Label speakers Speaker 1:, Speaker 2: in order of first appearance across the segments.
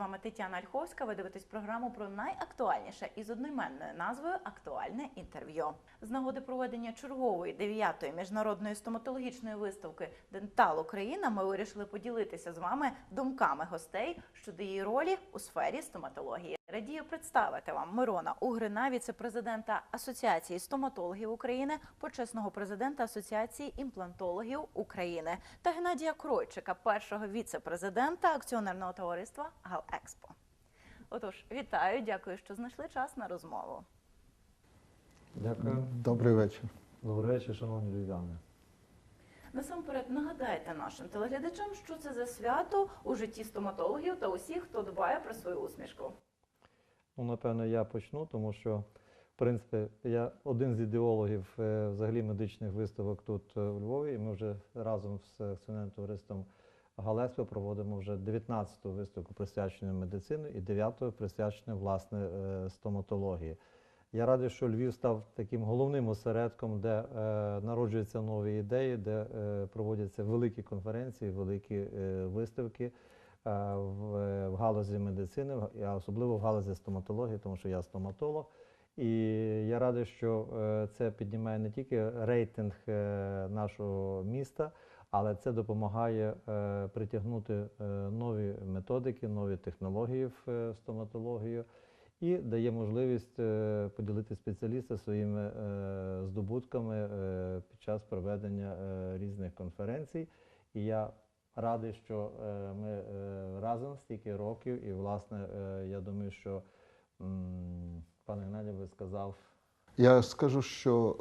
Speaker 1: вами Тетяна Ольховська. Ви дивитесь програму про найактуальніше із одноіменною назвою Актуальне інтерв'ю. З нагоди проведення чергової дев'ятої міжнародної стоматологічної виставки Дентал Україна. Ми вирішили поділитися з вами думками гостей щодо її ролі у сфері стоматології. Радію представити вам Мирона Угрина, віце-президента Асоціації стоматологів України, почесного президента Асоціації імплантологів України та Геннадія Кройчика, першого віце-президента акціонерного товариства Галекспо. Отож, вітаю, дякую, що знайшли час на розмову.
Speaker 2: Дякую.
Speaker 3: Добрий вечір.
Speaker 2: Добрий вечір, шановні львів'яни.
Speaker 1: Насамперед нагадайте нашим телеглядачам, що це за свято у житті стоматологів та усіх, хто дбає про свою усмішку.
Speaker 2: Ну, напевно, я почну, тому що, в принципі, я один з ідеологів е, взагалі медичних виставок тут е, у Львові. І ми вже разом з акціонерним товариством Галеспо проводимо вже 19-ту виставку присвячену медицині і 9-ту присвячену власне е, стоматології. Я радий, що Львів став таким головним осередком, де е, народжуються нові ідеї, де е, проводяться великі конференції, великі е, виставки в, е, в галузі медицини, а особливо в галузі стоматології, тому що я стоматолог. І я радий, що е, це піднімає не тільки рейтинг е, нашого міста, але це допомагає притягнути нові методики, нові технології в стоматологію і дає можливість поділити спеціаліста своїми здобутками під час проведення різних конференцій. І я радий, що е, ми е, разом стільки років, і, власне, е, я думаю, що пане пан Геннадій би сказав.
Speaker 3: Я скажу, що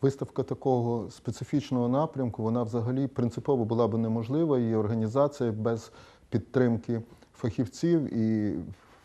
Speaker 3: виставка такого специфічного напрямку, вона взагалі принципово була б неможлива, її організація без підтримки фахівців. І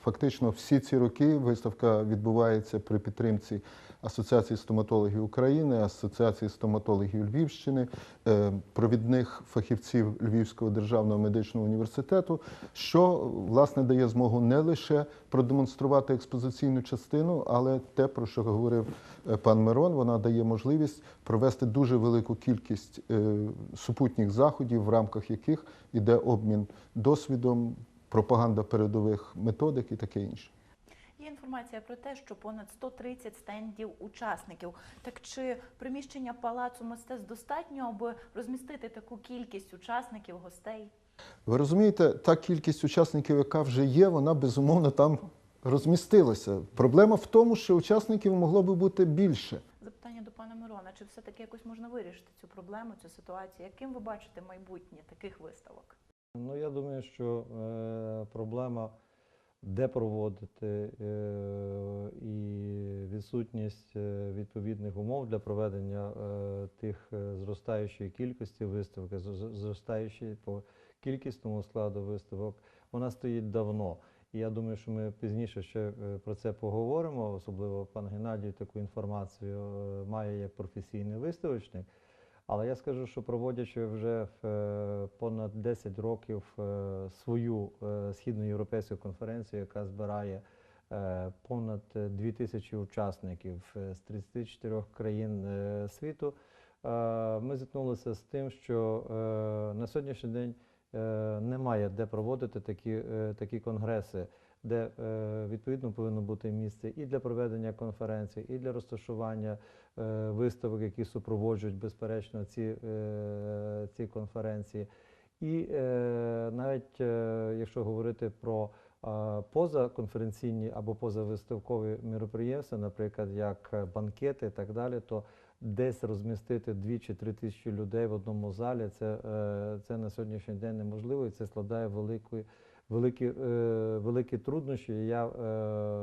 Speaker 3: фактично всі ці роки виставка відбувається при підтримці Асоціації стоматологів України, Асоціації стоматологів Львівщини, е, провідних фахівців Львівського державного медичного університету, що власне дає змогу не лише продемонструвати експозиційну частину, але те, про що говорив е, пан Мирон, вона дає можливість провести дуже велику кількість е, супутніх заходів, в рамках яких іде обмін досвідом, пропаганда передових методик і таке інше.
Speaker 1: Є інформація про те, що понад 130 стендів учасників. Так чи приміщення палацу мистецтв достатньо, аби розмістити таку кількість учасників, гостей?
Speaker 3: Ви розумієте, та кількість учасників, яка вже є, вона безумовно там розмістилася. Проблема в тому, що учасників могло би бути більше.
Speaker 1: Запитання до пана Мирона: чи все-таки якось можна вирішити цю проблему, цю ситуацію? Яким ви бачите майбутнє таких виставок?
Speaker 2: Ну, я думаю, що е, проблема, де проводити, е, і відсутність е, відповідних умов для проведення е, тих е, зростаючої кількості виставок, зростаючої по кількісному складу виставок, вона стоїть давно. І я думаю, що ми пізніше ще е, про це поговоримо. Особливо пан Геннадій таку інформацію має як професійний виставочник. Але я скажу, що проводячи вже е, понад 10 років е, свою е, східноєвропейську конференцію, яка збирає понад 2000 учасників е, з 34 країн світу, ми зіткнулися з тим, що на сьогоднішній день немає де проводити такі, такі конгреси, де відповідно повинно бути місце і для проведення конференцій, і для розташування виставок, які супроводжують безперечно ці, е, ці конференції. І е, навіть е, якщо говорити про е, позаконференційні або позавиставкові міроприємства, наприклад, як е, банкети і так далі, то десь розмістити 2 чи 3 тисячі людей в одному залі, це, е, це на сьогоднішній день неможливо, і це складає великі, е, великі труднощі. Я е,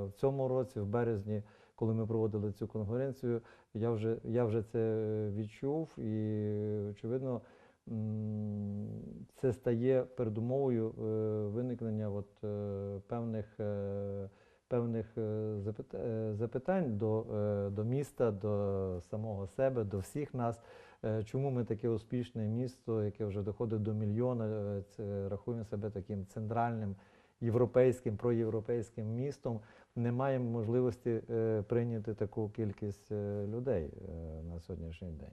Speaker 2: в цьому році, в березні, коли ми проводили цю конференцію, я вже, я вже це відчув, і очевидно, це стає передумовою е, виникнення от, е, певних, е, певних запитань до, до міста, до самого себе, до всіх нас. Чому ми таке успішне місто, яке вже доходить до мільйона, це, рахуємо себе таким центральним європейським, проєвропейським містом, не маємо можливості е, прийняти таку кількість е, людей е, на сьогоднішній день.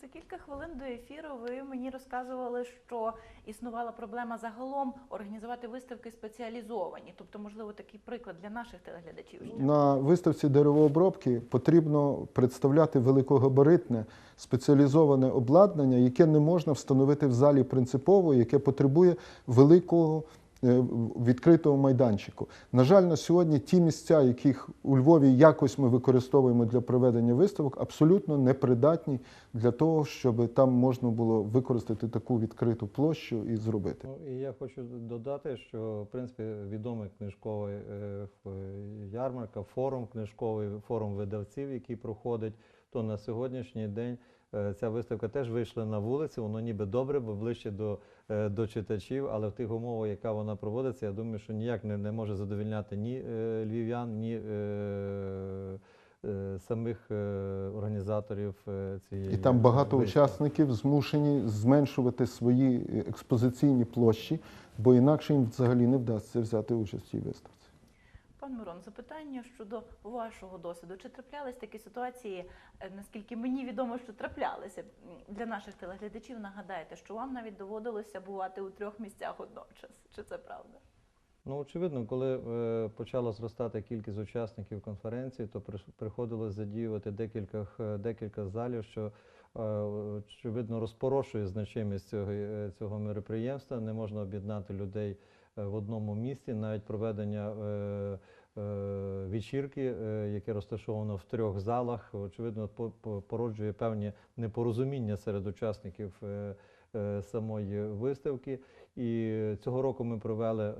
Speaker 1: За кілька хвилин до ефіру ви мені розказували, що існувала проблема загалом організувати виставки спеціалізовані. Тобто, можливо, такий приклад для наших телеглядачів.
Speaker 3: На виставці деревообробки потрібно представляти великогабаритне спеціалізоване обладнання, яке не можна встановити в залі принципово, яке потребує великого відкритого майданчику. На жаль, на сьогодні ті місця, яких у Львові якось ми використовуємо для проведення виставок, абсолютно непридатні для того, щоб там можна було використати таку відкриту площу і зробити.
Speaker 2: Ну, і я хочу додати, що в принципі відомий книжковий е, ярмарка, форум книжковий, форум видавців, який проходить, то на сьогоднішній день е, ця виставка теж вийшла на вулицю. Воно ніби добре, бо ближче до, е, до читачів, але в тих умовах, яка вона проводиться, я думаю, що ніяк не, не може задовільняти ні е, львів'ян, ні е, е, самих е, організаторів е, цієї
Speaker 3: І там багато
Speaker 2: виставки.
Speaker 3: учасників змушені зменшувати свої експозиційні площі, бо інакше їм взагалі не вдасться взяти участь цій виставці.
Speaker 1: Пан Мирон, запитання щодо вашого досвіду. Чи траплялись такі ситуації, е, наскільки мені відомо, що траплялися для наших телеглядачів? Нагадайте, що вам навіть доводилося бувати у трьох місцях одночас. Чи це правда?
Speaker 2: Ну, очевидно, коли е, почала зростати кількість учасників конференції, то приходилось задіювати декілька, х- декілька залів, що е, очевидно розпорошує значимість цього, е, цього мероприємства. Не можна об'єднати людей е, в одному місці, навіть проведення е, е, вечірки, е, яке розташовано в трьох залах, очевидно, по- по- породжує певні непорозуміння серед учасників е, е, самої виставки. І цього року ми провели е,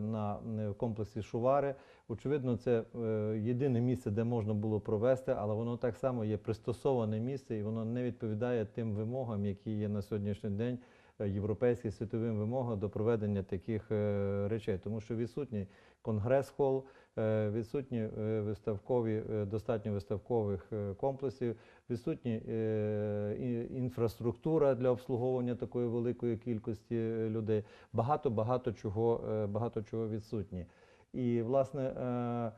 Speaker 2: на е, комплексі Шувари. Очевидно, це е, єдине місце, де можна було провести, але воно так само є пристосоване місце, і воно не відповідає тим вимогам, які є на сьогоднішній день е, європейським світовим вимогам до проведення таких е, речей, тому що відсутній конгрес-хол, е, відсутні е, виставкові, е, достатньо виставкових е, комплексів, відсутні е, інфраструктура для обслуговування такої великої кількості е, людей. Багато багато чого, е, багато чого відсутні. І власне. е,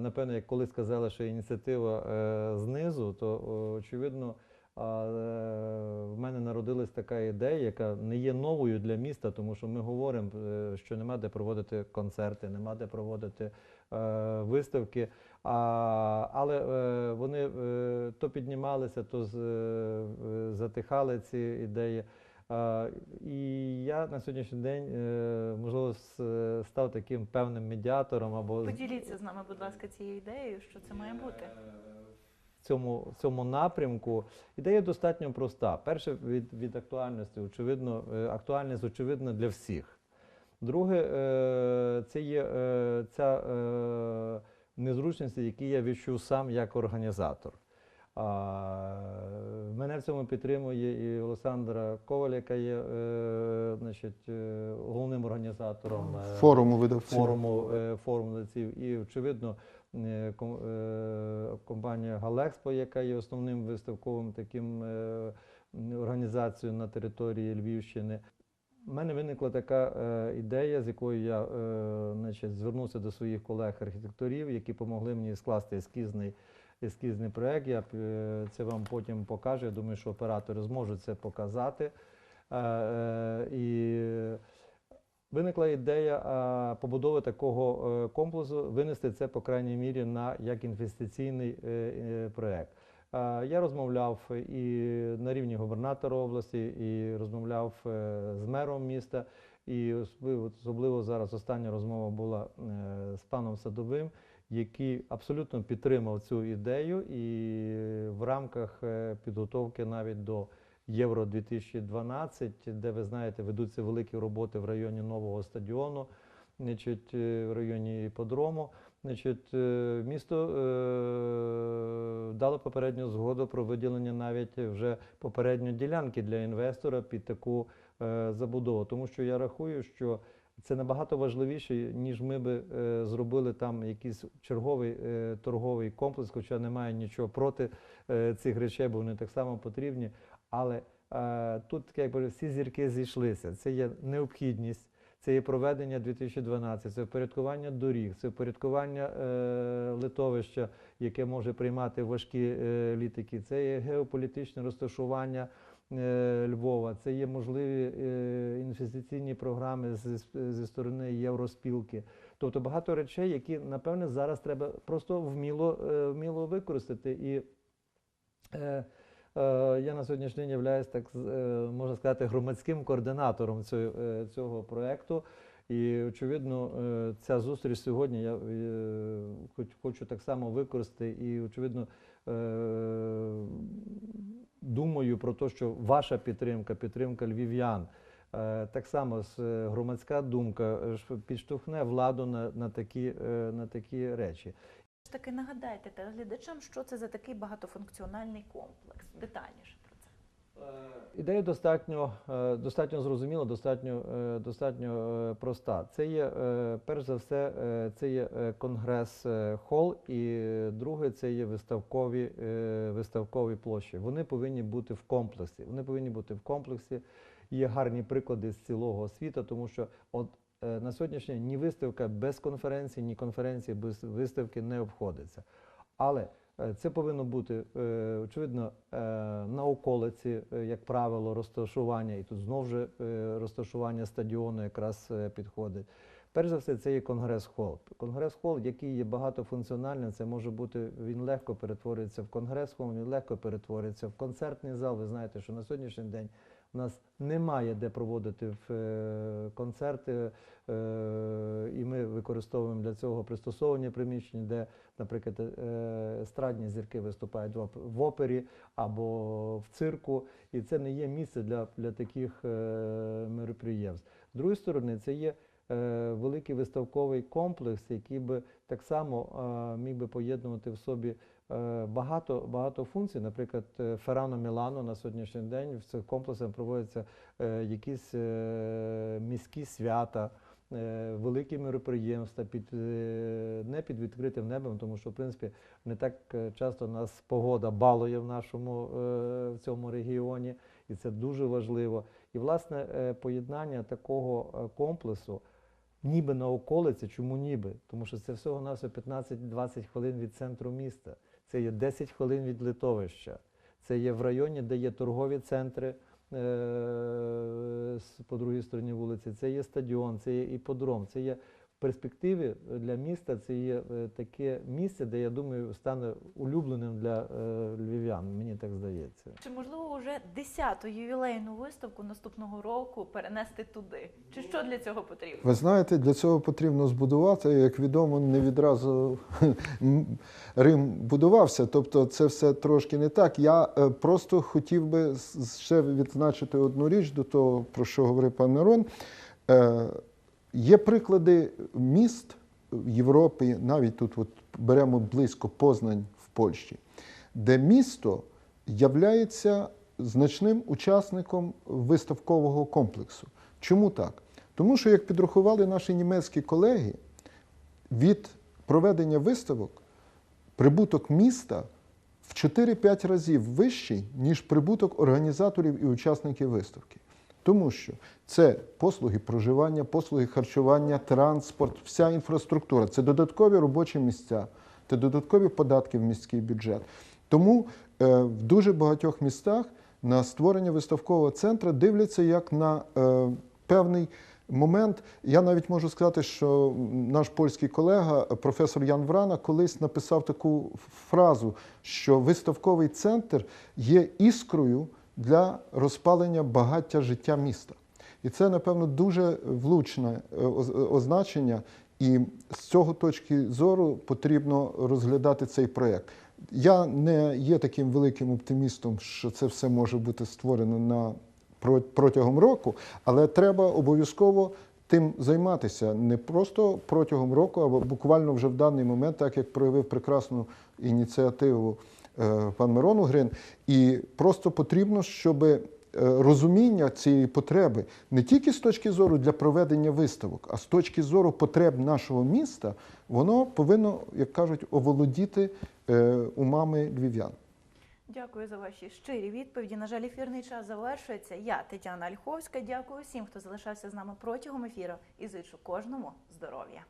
Speaker 2: Напевно, як коли сказали, що ініціатива е, знизу, то очевидно а, е, в мене народилась така ідея, яка не є новою для міста, тому що ми говоримо, е, що нема де проводити концерти, нема де проводити е, виставки. А, але е, вони е, то піднімалися, то з, е, е, затихали ці ідеї. А, і я на сьогоднішній день, е, можливо, с- е, став таким певним медіатором або
Speaker 1: Поділіться з нами, будь ласка, цією ідеєю, що це має бути.
Speaker 2: Цьому, цьому напрямку. Ідея достатньо проста. Перше, від, від актуальності, очевидно, е, актуальність очевидна для всіх. Друге, е, це є е, ця незручність, які я відчув сам як організатор. А, мене в цьому підтримує і Олександра Коваль, яка є е, значить, е, головним організатором е,
Speaker 3: Форуму видавців.
Speaker 2: форуму, е, форуму лиців. І, очевидно, компанія Галекспо, яка є основним виставковим таким е, організацією на території Львівщини. У мене виникла така е, ідея, з якою я е, значить, звернувся до своїх колег-архітекторів, які допомогли мені скласти ескізний, ескізний проєкт. Я е, це вам потім покажу. Я думаю, що оператори зможуть це показати. Е, е, і Виникла ідея побудови такого комплексу, винести це, по крайній мірі, на як інвестиційний проект. Я розмовляв і на рівні губернатора області, і розмовляв з мером міста. І особливо, зараз остання розмова була з паном Садовим, який абсолютно підтримав цю ідею, і в рамках е, підготовки навіть до Євро 2012, де ви знаєте, ведуться великі роботи в районі нового стадіону, значить, е, в районі іподрому. Значить, е, місто е, дало попередню згоду про виділення навіть вже попередньо ділянки для інвестора під таку е, забудову. Тому що я рахую, що це набагато важливіше, ніж ми би е, зробили там якийсь черговий е, торговий комплекс, хоча немає нічого проти е, цих речей, бо вони так само потрібні. Але е, тут якби всі зірки зійшлися. Це є необхідність, це є проведення 2012, це впорядкування доріг, це впорядкування е, литовища, яке може приймати важкі е, літаки, це є геополітичне розташування Львова, це є можливі е, інвестиційні програми зі, сторони Євроспілки. Тобто багато речей, які напевне зараз треба просто вміло, е, вміло використати. І е, е, я на сьогоднішній день являюсь, так е, можна сказати, громадським координатором цього, е, цього проєкту. І очевидно, е, ця зустріч сьогодні я е, хоч, хочу так само використати. І очевидно, е, думаю про те, що ваша підтримка, підтримка львів'ян. е, Так само е, громадська думка е, підштовхне владу на, на, такі, е, на такі речі.
Speaker 1: таки нагадайте телеглядачам, що це за такий багатофункціональний комплекс. Детальніше.
Speaker 2: Ідея достатньо, е, достатньо зрозуміла, достатньо, е, достатньо е, проста. Це є, перш за все, це є конгрес хол, і друге це є виставкові, виставкові площі. Вони повинні бути в комплексі. Вони повинні бути в комплексі. Є гарні приклади з цілого світу, тому що от на сьогоднішній ні виставка без конференції, ні конференції без виставки не обходиться. Але це повинно бути е, очевидно е, на околиці, е, як правило, розташування, і тут знову ж е, розташування стадіону якраз е, підходить. Перш за все, це є конгрес-хол. Конгрес-хол, який є багатофункціональним, це може бути, він легко перетворюється в конгрес-хол, він легко перетворюється в концертний зал. Ви знаєте, що на сьогоднішній день у нас немає де проводити е, концерти, е, і ми використовуємо для цього пристосовані приміщення, де, наприклад, е, естрадні зірки виступають в опері або в цирку, і це не є місце для, для таких мероприємств. З другої сторони, це є великий виставковий комплекс, який би так само міг би поєднувати в собі багато, багато функцій. Наприклад, е, Феррано Мілано на сьогоднішній день в цих комплексах проводяться е, якісь е, міські свята. е, Великі мероприємства під е, не під відкритим небом, тому що в принципі не так е, часто нас погода балує в нашому е, в цьому регіоні, і це дуже важливо. І власне е, поєднання такого е, комплексу, ніби на околиці, чому ніби? Тому що це всього на 15-20 хвилин від центру міста. Це є 10 хвилин від литовища. Це є в районі, де є торгові центри е, по другій стороні вулиці. Це є стадіон, це є іподром. Це є перспективі для міста. Це є е, таке місце, де я думаю стане улюбленим для е, львів'ян. Мені так здається.
Speaker 1: Чи можливо вже 10-ту ювілейну виставку наступного року перенести туди? Чи що для цього потрібно?
Speaker 3: Ви знаєте, для цього потрібно збудувати, як відомо, не відразу Рим будувався. Тобто це все трошки не так. Я е, просто хотів би ще відзначити одну річ до того, про що говорив пан Мирон. Є приклади міст в Європі, навіть тут от беремо близько Познань в Польщі, де місто являється значним учасником виставкового комплексу. Чому так? Тому що, як підрахували наші німецькі колеги, від проведення виставок прибуток міста в 4-5 разів вищий, ніж прибуток організаторів і учасників виставки. Тому що це послуги проживання, послуги харчування, транспорт, вся інфраструктура, це додаткові робочі місця, це додаткові податки в міський бюджет. Тому е, в дуже багатьох містах на створення виставкового центру дивляться як на е, певний момент. Я навіть можу сказати, що наш польський колега, професор Ян Врана, колись написав таку фразу, що виставковий центр є іскрою для розпалення багаття життя міста. І це, напевно, дуже влучне е, означення. І з цього точки зору потрібно розглядати цей проєкт. Я не є таким великим оптимістом, що це все може бути створено на протягом року, але треба обов'язково тим займатися не просто протягом року, а буквально вже в даний момент, так як проявив прекрасну ініціативу е, пан Мирон Угрин. І просто потрібно, щоб е, розуміння цієї потреби не тільки з точки зору для проведення виставок, а з точки зору потреб нашого міста, воно повинно, як кажуть, оволодіти е, умами львів'ян.
Speaker 1: Дякую за ваші щирі відповіді. На жаль, ефірний час завершується. Я Тетяна Ольховська. Дякую всім, хто залишався з нами протягом ефіру і зичу кожному здоров'я.